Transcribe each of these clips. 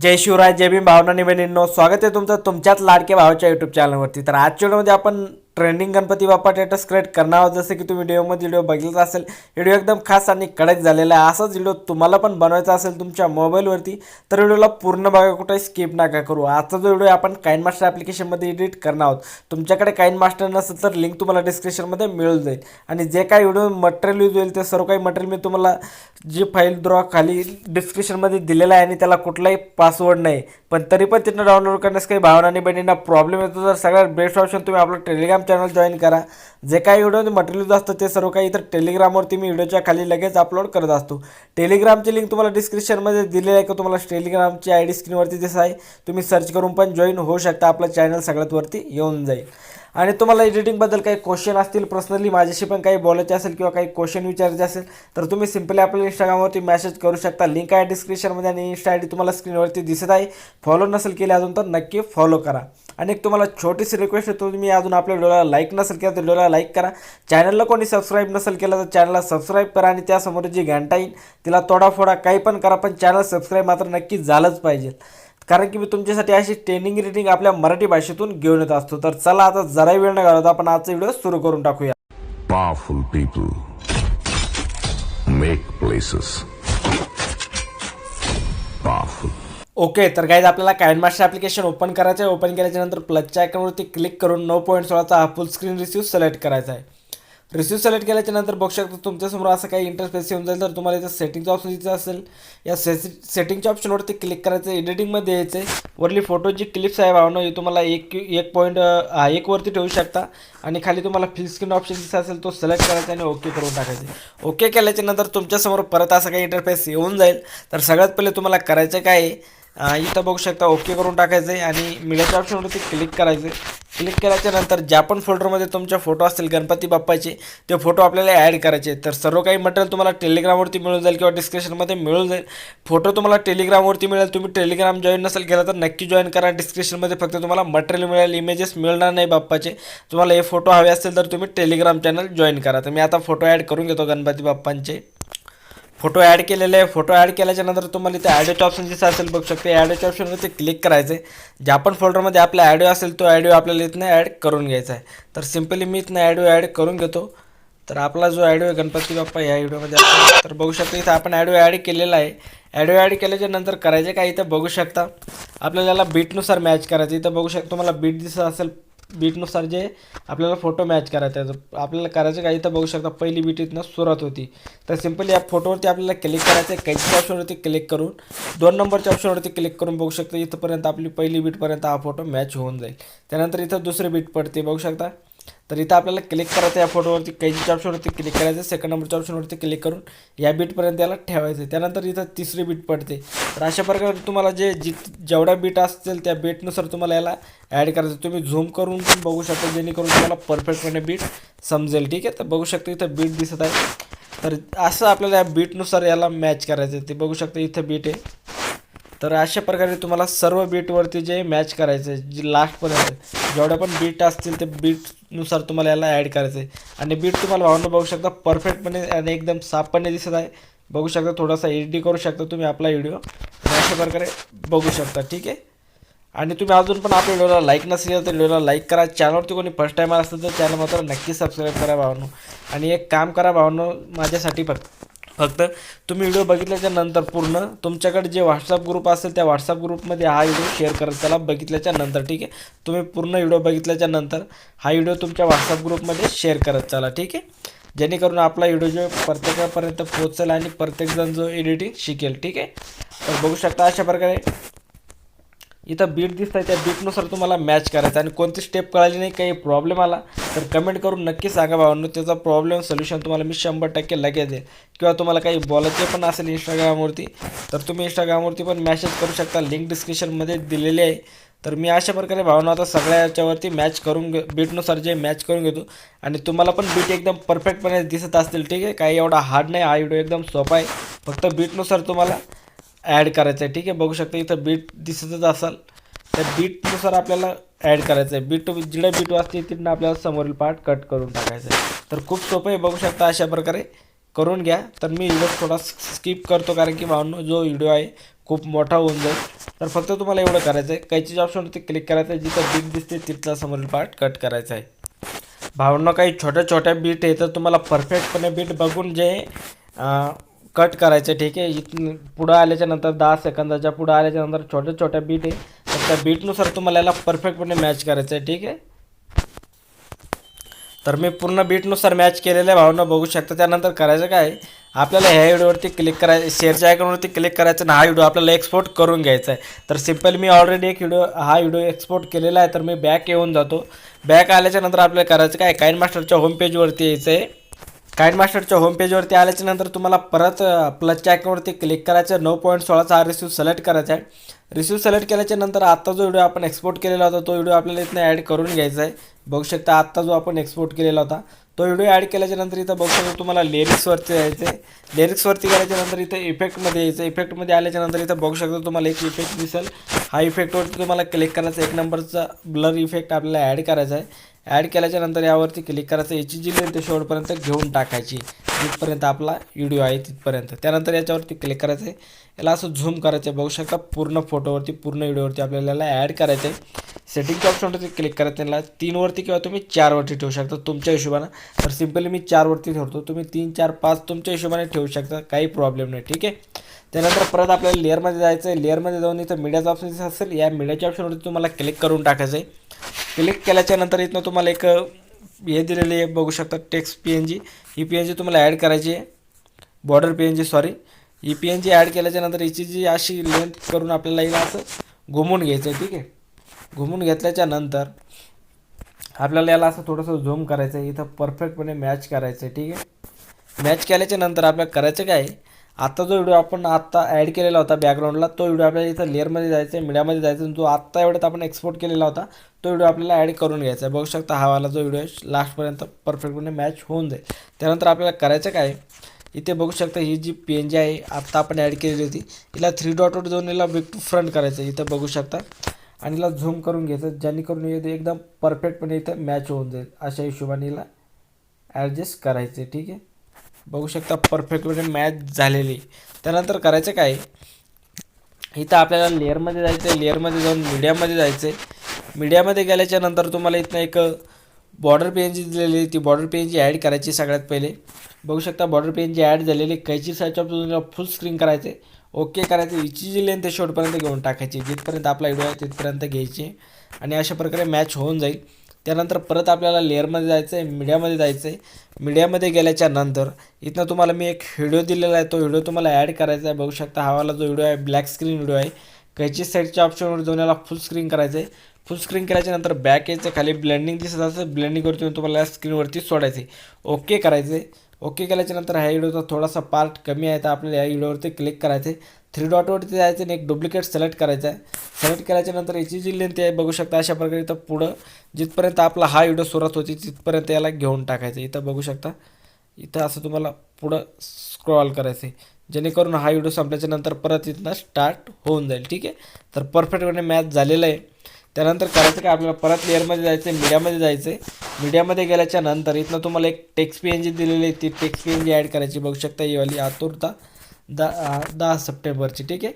जय शिवराय जय भीम भावना निवेदनो. स्वागत आहे तुमचं तुमच्याच लाडके भावाच्या यूट्यूब चॅनलवरती तर आज व्हिडिओमध्ये आपण trending Ganpati Bappa status create करणार आहोत. जसं की तुम्ही व्हिडिओमध्ये व्हिडिओ बघितला असेल. व्हिडिओ एकदम खास आणि कडक झालेला आहे. असाच व्हिडिओ तुम्हाला पण बनवायचा असेल तुमच्या मोबाईलवरती तर व्हिडिओला पूर्ण बघा कुठे स्किप नका करू. आजचा जो व्हिडिओ आपण काइन मास्टर ॲप्लिकेशनमध्ये एडिट करणार आहोत. तुमच्याकडे काइन मास्टर नसेल तर लिंक तुम्हाला डिस्क्रिप्शनमध्ये मिळून जाईल. आणि जे काही व्हिडिओ मटेरियल यूज होईल ते सर्व काही मटेरियल मी तुम्हाला जी फाईल द्रॉ खाली डिस्क्रिप्शनमध्ये दिलेलं आहे आणि त्याला कुठलाही पासवर्ड नाही. पण तरी पण तिथं डाउनलोड करण्यास काही भावना आणि बहिणींना प्रॉब्लेम येतो तर सगळ्यात बेस्ट ऑप्शन तुम्ही आपलं टेलिग्राम चॅनल जॉईन करा. जे काही व्हिडिओ मटेरियल असतं ते सर्व काही इथं टेलिग्रामवरती मी व्हिडिओच्या खाली लगेच अपलोड करत असतो. टेलिग्रामची लिंक तुम्हाला डिस्क्रिप्शनमध्ये दिलेली आहे का? तुम्हाला टेलिग्रामची आय डी स्क्रीनवरती दिसत आहे. तुम्ही सर्च करून पण जॉईन होऊ शकता. आपलं चॅनल सगळ्यात वरती येऊन जाईल. आणि तुम्हाला एडिटिंगबद्दल काही क्वेश्चन असतील पर्सनली माझ्याशी पण काही बोलायचे असेल किंवा काही क्वेश्चन विचारायचे असेल तर तुम्ही सिम्पली आपल्या इंस्टाग्रामवरती मेसेज करू शकता. लिंक आहे डिस्क्रिप्शनमध्ये आणि इंस्टा आय डी तुम्हाला स्क्रीनवरती दिसत आहे. फॉलो नसेल केले अजून तर नक्की फॉलो करा. आणि एक तुम्हाला छोटीशी रिक्वेस्ट आहे तुम्ही अजून आपल्या व्हिडिओला लाईक नसेल केलं तर व्हिडिओला लाईक करा. चॅनलला कोणी सबस्क्राईब नसेल केलं तर चॅनलला सबस्क्राईब करा आणि त्यासमोर जी घंटा येईल तिला तोडाफोडा काही पण करा पण चॅनल सबस्क्राईब मात्र नक्की झालंच पाहिजे. कारण की मी तुमच्यासाठी अशी ट्रेनिंग रिटिंग आपल्या मराठी भाषेतून घेऊन येत असतो. तर चला आता जराही वेळ न घालवता आपण आजचा व्हिडिओ सुरू करून टाकूया. Powerful people make places powerful okay तर गाईज आपल्याला काइन मास्टर ॲप्लिकेशन ओपन करायचं आहे ओपन केल्याच्यानंतर प्लसच्या आयकॉनवरती क्लिक करून नऊ पॉईंट सोळाचा हा फुल स्क्रीन रिसिव्ह सिलेक्ट करायचा आहे. रिसिव्ह सिलेक्ट केल्याच्यानंतर बघू शकता तुमच्यासमोर असं काही इंटरफेस येऊन जाईल. तर तुम्हाला इथं सेटिंगचं ऑप्शन दिसत असेल. या से सेटिंगच्या ऑप्शनवरती क्लिक करायचं एडिटिंगमध्ये यायचं आहे वरली फोटोची क्लिप्स आहे भावनं हे तुम्हाला एक एक पॉईंट एकवरती ठेवू शकता. आणि खाली तुम्हाला फिल स्क्रीन ऑप्शन दिसत असेल तो सिलेक्ट करायचा आणि ओके करून टाकायचे ओके केल्याच्यानंतर तुमच्यासमोर परत असं काही इंटरफेस येऊन जाईल. तर सगळ्यात पहिले तुम्हाला करायचं काय आहे? इथं बघू शकता ओके करून टाकायचं आहे आणि मीडियाच्या ऑप्शनवरती क्लिक करायचं क्लिक केल्याच्यानंतर ज्या पण फोल्डरमध्ये तुमचे फोटो असतील गणपती बाप्पाचे ते फोटो आपल्याला ॲड करायचे. आहेत. तर सर्व काही मटेरियल तुम्हाला टेलिग्रामवरती मिळून जाईल किंवा डिस्क्रिप्शनमध्ये मिळून जाईल. फोटो तुम्हाला टेलिग्रामवरती मिळेल. तुम्ही टेलिग्राम जॉईन नसेल केला तर नक्की जॉईन करा. डिस्क्रिप्शनमध्ये फक्त तुम्हाला मटेरियल मिळेल इमेजेस मिळणार नाही बाप्पाचे. तुम्हाला हे फोटो हवे असतील तर तुम्ही टेलिग्राम चॅनल जॉईन करा. तर मी आता फोटो ॲड करून घेतो गणपती बाप्पांचे. फोटो ॲड केलेले आहे. फोटो ॲड केल्याच्यानंतर तुम्हाला इथे ॲडिओ ऑप्शन जसं असेल बघू शकते. ॲडिओच्या ऑप्शनवरती क्लिक करायचं आहे ज्या पण फोल्डरमध्ये आपला ॲडिओ असेल तो ॲडिओ आपल्याला इथनं ॲड करून घ्यायचा आहे. तर सिम्पली मी इथनं ॲडिओ ॲड करून घेतो. तर आपला जो ॲडिओ आहे गणपती बाप्पा या व्हिडिओमध्ये तर बघू शकता इथं आपण ॲडिओ ॲड केलेला आहे. ॲडिओ ॲड केल्याच्यानंतर करायचे काय? इथं बघू शकता. आपल्याला याला बीटनुसार मॅच करायचं. इथं बघू शकता तुम्हाला बीट दिसत असेल बीटनुसार जे आपल्याला फोटो मॅच करायचा आहे तर आपल्याला करायचं काय? इथं बघू शकता पहिली बीट इथनं सुरुवात होती. तर सिम्पली या फोटोवरती आपल्याला क्लिक करायचं आहे. कैची ऑप्शनवरती क्लिक करून दोन नंबरच्या ऑप्शनवरती क्लिक करून बघू शकता इथंपर्यंत आपली पहिली बीटपर्यंत हा फोटो मॅच होऊन जाईल. त्यानंतर इथं दुसरी बीट पडते बघू शकता. तर इथं आपल्याला क्लिक करायचं या फोटोवरती कैचीच्या ऑप्शनवरती क्लिक करायचं सेकंड नंबरच्या ऑप्शनवरती क्लिक करून या बीटपर्यंत याला ठेवायचं त्यानंतर इथं तिसरी बीट पडते. तर अशा प्रकारे तुम्हाला जे जि जेवढ्या बीट असतील त्या बीटनुसार तुम्हाला याला ॲड करायचं तुम्ही झूम करून पण बघू शकता जेणेकरून तुम्हाला परफेक्टपणे बीट समजेल. ठीक आहे? तर बघू शकता इथं बीट दिसत आहे. तर असं आपल्याला या बीटनुसार याला मॅच करायचं आहे. ते बघू शकता इथं बीट आहे. तर अशा प्रकारे तुम्हाला सर्व बीटवरती जे मॅच करायचं आहे जे लास्टपर्यंत जेवढ्या पण बीट असतील ते बीटनुसार तुम्हाला याला ॲड करायचं आहे आणि बीट तुम्हाला भावना बघू शकता परफेक्टपणे आणि एकदम साफपणे दिसत आहे. बघू शकता थोडासा एडिट करू शकता तुम्ही आपला व्हिडिओ अशा प्रकारे बघू शकता ठीक आहे? आणि तुम्ही अजून पण आपल्या व्हिडिओला लाईक नसेल तर व्हिडिओला लाईक करा. चॅनलवरती कोणी फर्स्ट टाईम असेल तर चॅनल मात्र नक्की सबस्क्राईब करा भावानो. आणि एक काम करा भावानो माझ्यासाठी फक्त फक्त तुम्ही व्हिडिओ बघितल्याच्या नंतर पूर्ण तुमच्याकडे जे व्हॉट्सअप ग्रुप असेल त्या व्हॉट्सअप ग्रुपमध्ये हा व्हिडिओ शेअर करत चला बघितल्याच्या नंतर ठीक आहे? तुम्ही पूर्ण व्हिडिओ बघितल्याच्या नंतर हा व्हिडिओ तुमच्या व्हॉट्सअप ग्रुपमध्ये शेअर करत चला ठीक आहे? जेणेकरून आपला व्हिडिओ जो प्रत्येकापर्यंत पोहोचेल आणि प्रत्येकजण जो एडिटिंग शिकेल ठीक आहे? तर बघू शकता अशा प्रकारे इथं बीट दिसत आहे त्या बीटनुसार तुम्हाला मॅच करायचं आणि कोणती स्टेप कळाली नाही काही प्रॉब्लेम आला. तर कमेंट करून नक्की सांगा भावांनो त्याचा प्रॉब्लेम सोल्युशन तुम्हाला मी शंभर टक्के लगेच देईल किंवा तुम्हाला काही बोलायचे पण असेल इंस्टाग्रामवरती तर तुम्ही इंस्टाग्रामवरती पण मॅसेज करू शकता. लिंक डिस्क्रिप्शनमध्ये दिलेली आहे. तर मी अशा प्रकारे भावना आता सगळ्या याच्यावरती मॅच करून घे बीटनुसार जे मॅच करून घेतो. आणि तुम्हाला पण बीट एकदम परफेक्टपणे दिसत असतील ठीक आहे? काही एवढा हार्ड नाही. हा व्हिडिओ एकदम सोपा आहे. फक्त बीटनुसार तुम्हाला ॲड करायचं आहे ठीक आहे? बघू शकता इथं बीट दिसतच असाल. त्या बीटनुसार आपल्याला ॲड करायचं आहे बीट जिडं बीट वाजते तिथनं आपल्याला समोरील पार्ट कट करून टाकायचं आहे तर खूप सोपं आहे. बघू शकता अशा प्रकारे. करून घ्या. तर मी व्हिडिओ थोडा स्किप करतो कारण की भावनो जो व्हिडिओ आहे खूप मोठा होऊन जाईल. तर फक्त तुम्हाला एवढं करायचं आहे कैचीच्या ऑप्शनवरती क्लिक करायचं आहे जिथं बीट दिसते तिथला समोरील पार्ट कट करायचा आहे भावना काही छोट्या छोट्या बीट आहे. तर तुम्हाला परफेक्टपणे बीट बघून जे कट करायचं ठीक आहे. इथून पुढं आल्याच्यानंतर दहा सेकंदाच्या पुढं आल्याच्यानंतर छोट्या छोट्या बीट आहे. तर त्या बीटनुसार तुम्हाला याला परफेक्टपणे मॅच करायचं आहे ठीक आहे? तर मी पूर्ण बीटनुसार मॅच केलेल्या भावना बघू शकता. त्यानंतर करायचं काय? आपल्याला ह्या व्हिडिओवरती क्लिक करायचं शेअरच्या आयकॉनवरती क्लिक करायचं आणि हा व्हिडिओ आपल्याला एक्सपोर्ट करून घ्यायचा आहे. तर सिंपल मी ऑलरेडी एक व्हिडिओ हा व्हिडिओ एक्सपोर्ट केलेला आहे. तर मी बॅक येऊन जातो. बॅक आल्याच्यानंतर आपल्याला करायचं काय? काईन मास्टरच्या होम पेजवरती यायचं आहे काइन मास्टरच्या होम पेजवरती आल्याच्यानंतर तुम्हाला परत प्लसच्या अकाउंटवरती क्लिक करायचं नऊ पॉईंट सोळाचा हा रिसिव्ह सिलेक्ट करायचा आहे रिसिव्ह सिलेक्ट केल्याच्यानंतर आत्ता जो व्हिडिओ आपण एक्सपोर्ट केलेला होता तो व्हिडिओ आपल्याला इथनं ॲड करून घ्यायचा आहे बघू शकता आत्ता जो आपण एक्सपोर्ट केलेला होता तो व्हिडिओ ॲड केल्याच्यानंतर इथं बघू शकता तुम्हाला लिरिक्सवरती यायचं आहे लिरिक्सवरती गेल्याच्यानंतर इथं इफेक्टमध्ये यायचं इफेक्टमध्ये आल्याच्यानंतर इथं बघू शकता तुम्हाला एक इफेक्ट दिसेल. हा इफेक्टवरती तुम्हाला क्लिक करायचा एक नंबरचा ब्लर इफेक्ट आपल्याला ॲड करायचा आहे ॲड केल्याच्यानंतर यावरती क्लिक करायचं. याची जी लिंक ते शेवटपर्यंत घेऊन टाकायची. जिथपर्यंत आपला व्हिडिओ आहे तिथपर्यंत. त्यानंतर याच्यावरती क्लिक करायचं आहे याला असं झूम करायचं आहे बघू शकता पूर्ण फोटोवरती पूर्ण व्हिडिओवरती आपल्याला ॲड करायचं आहे सेटिंगच्या ऑप्शनवरती क्लिक करायचं त्याला तीनवरती किंवा तुम्ही चारवरती ठेवू शकता तुमच्या हिशोबानं. तर सिम्पली मी चारवरती ठेवतो. तुम्ही तीन चार पाच तुमच्या हिशोबाने ठेवू शकता. काही प्रॉब्लेम नाही. ठीक आहे? त्यानंतर परत आपल्याला लेअरमध्ये जायचं आहे लेअरमध्ये जाऊन इथं मीडियाचा ऑप्शन असेल. या मीडियाच्या ऑप्शनवरती तुम्हाला क्लिक करून टाकायचं आहे क्लिक केल्याच्यानंतर इथनं तुम्हाला एक हे दिलेली आहे बघू शकता टेक्स्ट पी एन जी ही पी एन जी तुम्हाला ॲड करायची आहे. Border P N G sorry ही पी एन जी ॲड केल्याच्यानंतर हिची जी अशी लेंथ करून आपल्याला हिला असं घुमून घ्यायचं आहे ठीक आहे? घुमून घेतल्याच्या नंतर आपल्याला याला असं थोडंसं झूम करायचं आहे इथं परफेक्टपणे मॅच करायचं आहे ठीक आहे? मॅच केल्याच्यानंतर आपल्याला करायचं काय आहे? आत्ता जो व्हिडिओ आपण आत्ता ॲड केलेला होता बॅकग्राऊंडला तो व्हिडिओ आपल्याला इथं लेअरमध्ये जायचं आहे मीडियामध्ये जायचं आहे जो आत्ता एवढ्यात आपण एक्सपोर्ट केलेला होता तो व्हिडिओ आपल्याला ॲड करून घ्यायचा आहे. बघू शकता हा वाला जो व्हिडिओ आहे लास्टपर्यंत परफेक्टपणे मॅच होऊन जाईल. त्यानंतर आपल्याला करायचं काय इथे बघू शकता ही जी पी एन जी आहे आत्ता आपण ॲड केलेली होती. हिला थ्री डॉट ऑट जाऊन हिला बिग टू फ्रंट करायचं इथं बघू शकता. आणि हिला झूम करून घ्यायचं जेणेकरून हे एकदम परफेक्टपणे इथं मॅच होऊन जाईल. अशा हिशोबाने हिला ॲडजस्ट करायचे ठीक आहे? बघू शकता परफेक्टपणे म्हणजे मॅच झालेली. त्यानंतर करायचं काय? इथं आपल्याला लेअरमध्ये जायचं आहे लेअरमध्ये जाऊन मीडियामध्ये जायचं आहे मीडियामध्ये गेल्याच्यानंतर तुम्हाला इथनं एक बॉर्डर पेन जी दिलेली ती बॉर्डर पेन जी ॲड करायची सगळ्यात पहिले. बघू शकता बॉर्डर पेन जी ॲड झालेली कैची साईडच्या तुम्हाला फुल स्क्रीन करायचे ओके करायचे. हिची जी लेंथ आहे शेवटपर्यंत घेऊन टाकायची. जिथपर्यंत आपला व्हिडिओ आहे तिथपर्यंत घ्यायची. आणि अशा प्रकारे मॅच होऊन जाईल. त्यानंतर परत आपल्याला लेअरमध्ये जायचं आहे मीडियामध्ये जायचं आहे मीडियामध्ये गेल्याच्यानंतर इथनं तुम्हाला मी एक व्हिडिओ दिलेला आहे. तो व्हिडिओ तुम्हाला ॲड करायचा आहे. बघू शकता हावाला जो व्हिडिओ आहे ब्लॅक स्क्रीन व्हिडिओ आहे. कैची साईडच्या ऑप्शनवर जाऊन याला फुल स्क्रीन करायचं आहे फुल स्क्रीन केल्याच्यानंतर बॅक यायचं खाली ब्लेंडिंग दिसत असं ब्लेंडिंगवरती तुम्हाला स्क्रीनवरती सोडायचं आहे ओके करायचं आहे ओके केल्याच्यानंतर ह्या व्हिडिओचा थोडासा पार्ट कमी आहे तर आपल्याला या व्हिडिओवरती क्लिक करायचं आहे थ्री डॉटवरती जायचं आणि एक डुप्लिकेट सिलेक्ट करायचं आहे. सिलेक्ट केल्याच्यानंतर याची जी लेंथ आहे बघू शकता अशा प्रकारे इथं पुढं जिथपर्यंत आपला हा व्हिडिओ सुरुवात होती तिथपर्यंत याला घेऊन टाकायचं इथं बघू शकता. इथं असं तुम्हाला पुढं स्क्रॉल करायचं आहे जेणेकरून हा व्हिडिओ संपल्याच्यानंतर परत इथनं स्टार्ट होऊन जाईल. ठीक आहे? तर परफेक्टपणे मॅच झालेलं आहे. त्यानंतर करायचं काय? आपल्याला परत लेअरमध्ये जायचं आहे मीडियामध्ये जायचं आहे मीडियामध्ये गेल्याच्यानंतर इथनं तुम्हाला एक टेक्स्ट पी एन जी दिलेली आहे. ती text P N G add करायची. बघू शकता ही वाली आतुरता दहा दहा सप्टेंबरची ठीक आहे?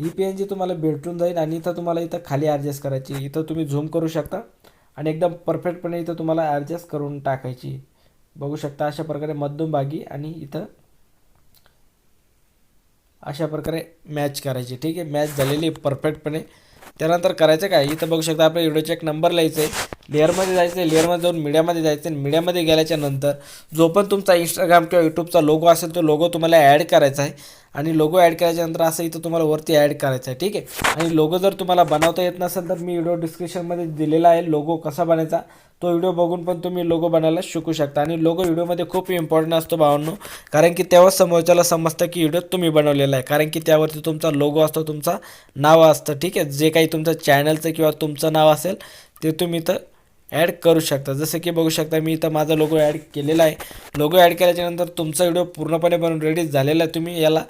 ही पी एन जी तुम्हाला भेटून जाईल आणि इथं तुम्हाला इथं खाली ॲडजस्ट करायची. इथं तुम्ही झूम करू शकता आणि एकदम परफेक्टपणे इथं तुम्हाला ॲडजस्ट करून टाकायची. बघू शकता अशा प्रकारे मध्यमभागी आणि इथं अशा प्रकारे मॅच करायची ठीक आहे? मॅच झालेली आहे परफेक्टपणे त्यानंतर करायचं काय? इथं बघू शकता आपल्या व्हिडिओचे एक नंबर लिहायचं आहे लेअरमध्ये जायचं आहे लेअरमध्ये जाऊन मीडियामध्ये जायचं आहे मीडियामध्ये गेल्याच्यानंतर जो पण तुमचा इंस्टाग्राम किंवा यूट्यूबचा लोगो असेल तो लोगो तुम्हाला ॲड करायचा आहे. आणि लोगो ॲड करायच्यानंतर असं इथं तुम्हाला वरती ॲड करायचं आहे ठीक आहे? आणि लोगो जर तुम्हाला बनवता येत नसेल तर मी व्हिडिओ डिस्क्रिप्शनमध्ये दिलेला आहे लोगो कसा बनायचा तो व्हिडिओ बघून पण तुम्ही लोगो बनायला शिकू शकता. आणि लोगो व्हिडिओमध्ये खूप इम्पॉर्टंट असतो भावांनो कारण की तेव्हा समोरच्याला समजतं की व्हिडिओ तुम्ही बनवलेला आहे. कारण की त्यावरती तुमचा लोगो असतो तुमचा नाव असतं ठीक आहे? जे काही तुमचं चॅनलचं किंवा तुमचं नाव असेल ते तुम्ही इथं ॲड करू शकता. जसं की बघू शकता मी इथं माझा लोगो ॲड केलेला आहे. लोगो ॲड केल्याच्यानंतर तुमचा व्हिडिओ पूर्णपणे बनवून रेडी झालेला आहे. तुम्ही याला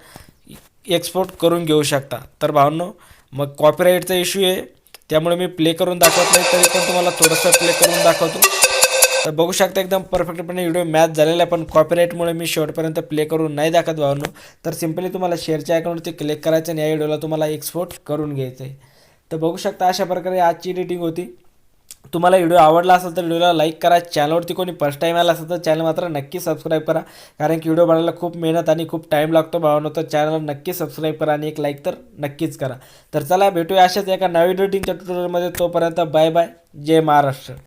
एक्सपोर्ट करून घेऊ शकता. तर भावनो मग कॉपीराईटचा इश्यू आहे. त्यामुळे मी प्ले करून दाखवत नाही तरी पण तुम्हाला थोडंसं प्ले करून दाखवतो. तर बघू शकता एकदम परफेक्टपणे व्हिडिओ मॅच झालेला आहे. पण कॉपीराईटमुळे मी शेवटपर्यंत प्ले करून नाही दाखवत भावनो. तर सिम्पली तुम्हाला शेअरच्या अकाउंटवरती क्लिक करायचं आणि या व्हिडिओला तुम्हाला एक्सपोर्ट करून घ्यायचं आहे. तर बघू शकता अशा प्रकारे आजची एडिटिंग होती. तुम्हाला व्हिडिओ आवडला असेल तर व्हिडिओला लाईक करा. चॅनलवरती कोणी फर्स्ट टाईम आला असेल तर चॅनल मात्र नक्की सबस्क्राईब करा. कारण की व्हिडिओ बनवायला खूप मेहनत आणि खूप टाईम लागतो भावांनो. तर चॅनल नक्की सबस्क्राईब करा आणि एक लाईक तर नक्कीच करा. तर चला भेटूया अशाच एका नवीन एडिटिंगच्या ट्युटोरियलमध्ये तोपर्यंत बाय बाय जय महाराष्ट्र.